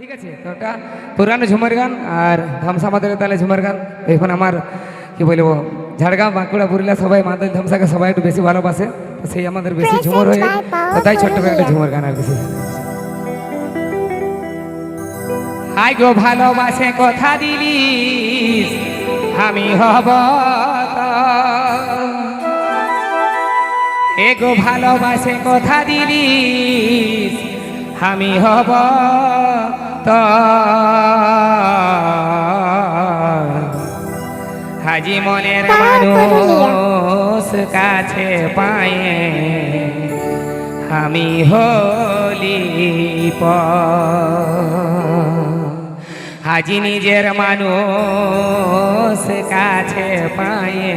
ঠিক আছে? তো ওটা পুরানো ঝুমার গান আর ধামসা মাদের তালে ঝুমার গান। এখন আমার কি বলব ঝাড়গ্রাম বাঁকুড়া পুরুলিয়া সবাই মাদের ধামসাকে সবাই একটু বেশি ভালোবাসে। তো সেই আমাদের বেশি ঝুমর হয়ে তো তাই ছোট্ট করে একটা ঝুমর গান আর বেশি। হাই গো ভালোবাসে কথা দিলিস আমি হব এগো ভালোবাসে কথা দিলিস আমি হব হাজি মনের মানুষ কাছে পায়ে। আমি হলি প। হাজি নিজের মানুষ কাছে পায়ে।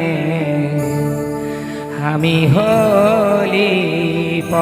আমি হলি প।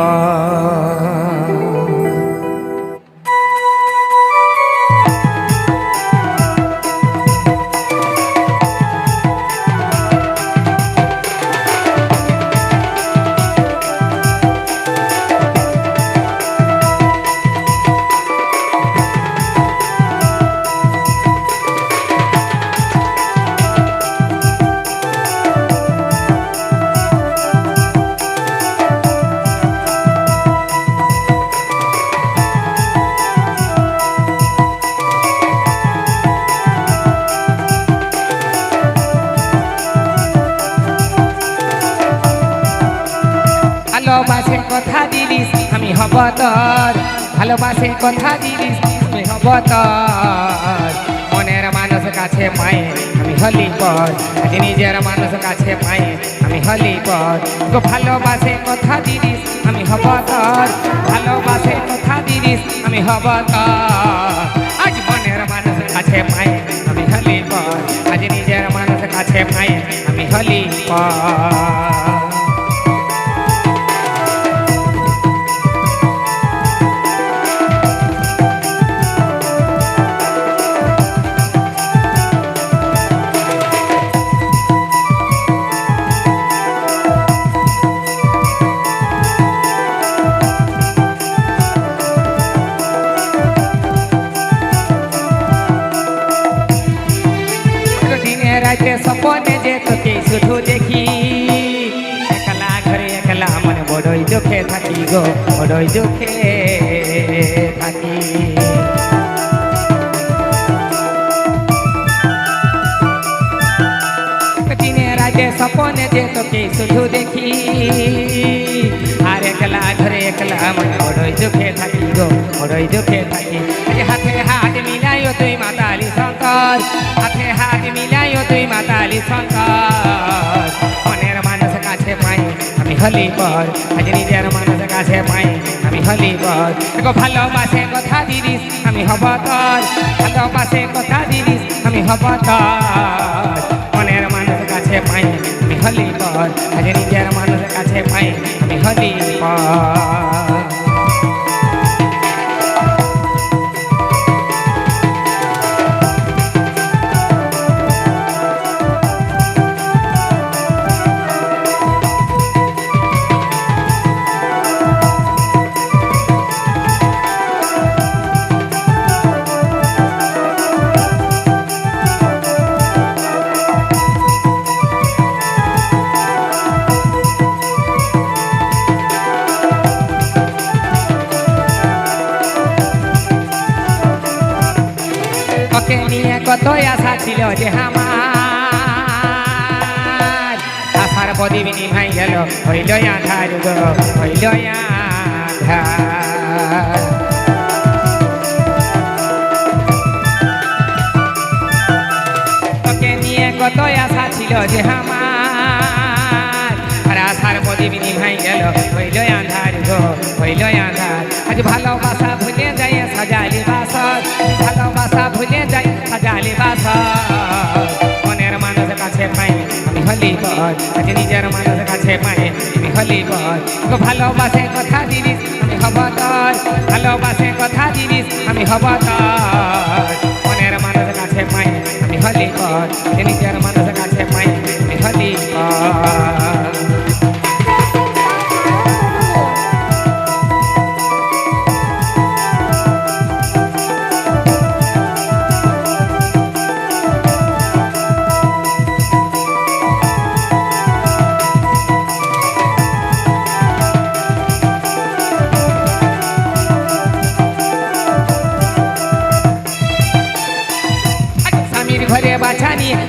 ভালোবাসে কথা দিলিস, আমি হব তোর। ভালোবাসে কথা দিলিস, আমি হব তোর। মনের মানুষ কাছে পায়ে, আমি হলি পর আজ নিজের মানুষ কাছে পায়ে, আমি হলি পর তো ভালোবাসে কথা দিলিস, আমি হব তোর। ভালোবাসে কথা দিলিস, আমি হব তোর। আজ মনের মানুষ কাছে পায়ে, আমি হলি পর আজ নিজের মানুষ কাছে পায়ে, আমি হলি পর তোকে শুধু দেখি। একলা ঘরে একলা মনে বড়ই দুঃখে থাকি গো, বড়ই দুঃখে থাকি। সপনে যে তোকে শুধু দেখি। আর একলা ঘরে একলা মনে বড়ই দুঃখে থাকি গো, বড়ই দুঃখে থাকি। হাতে মিলাইও তুই মাতালি শঙ্কর। হাতে হাত মিলাইও তুই মাতালি শঙ্কর। মনের মানুষ কাছে পাই, আমি হলি পর আজ নিজের মানুষ কাছে পাই, আমি হলি পর দেখো ভালোবাসে কথা দিলিস আমি হব তোর। ভালোবাসে কথা দিলিস আমি হব তোর। মনের মানুষ কাছে পাই, আমি হলি পর আজ নিজের মানুষ কাছে পাই, আমি হলি পর নিয়ে কত আশা ছিল যে আমার আশার প্রদীপ নিভাই গেল হইল আধার গো হইল আধার তোকে নিয়ে কত আশা ছিল যে আমার আর আশার প্রদীপ নিভাই গেল হইল আধার গো হইল আধার আজ ভালোবাসা ভুলে যায় সাজালি বাসর, ভালোবাসা ভুলে বাসর মনের মানুষ কাছে পাই আমি হলি বল আজ নিজের মানুষ কাছে পাই আমি হলি গো, ভালোবাসে কথা জিনিস, আমি হব তোর। ভালোবাসে কথা জিনিস, আমি হব তোর। মনের মানুষ কাছে পাই আমি হলি বল নিজের মানুষ কাছে পাই আমি হলি বল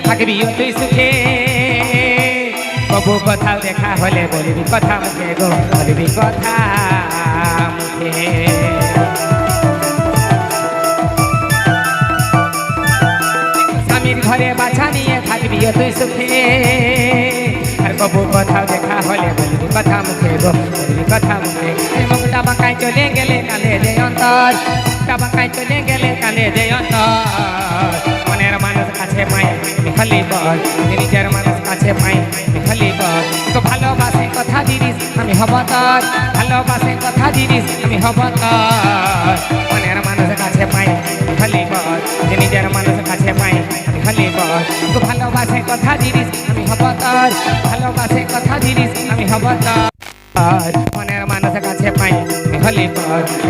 থাকবিও তুই সুখে কবু কোথাও দেখা হলে বলবি কথা মুখে গো, বলবি কথা মুখে। স্বামীর ঘরে বাছা নিয়ে থাকবি তুই সুখে আর কবু কোথাও দেখা হলে বলবি কথা মুখে গো, বলবি কথা মুখে মুখটা বাঁকায় চলে গেলে কালে যে অন্তর মুখটা চলে গেলে কালে যে অন্তর। মনের কাছে পাই খালি বল, নিজের মানুষ কাছে পাই খালি বল। তো ভালোবাসে কথা দিদিস, আমি হব তোর। ভালোবাসে কথা দিদিস, আমি হব তোর। মনের মানুষ কাছে পাই খালি বল, নিজের মানুষ কাছে পাই খালি বল। তো ভালোবাসে কথা দিদিস, আমি হব তোর। ভালোবাসে কথা দিদিস, আমি হব তোর। মনের মানুষ কাছে পাই খালি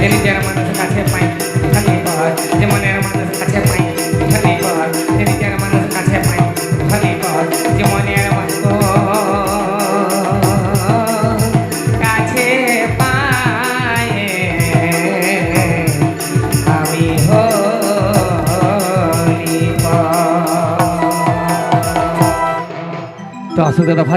যে নিজের মানুষ কাছে পাই খালি বল, যে মনের মানুষ কাছে পাই হলি বল তো আসল কথা ভাই।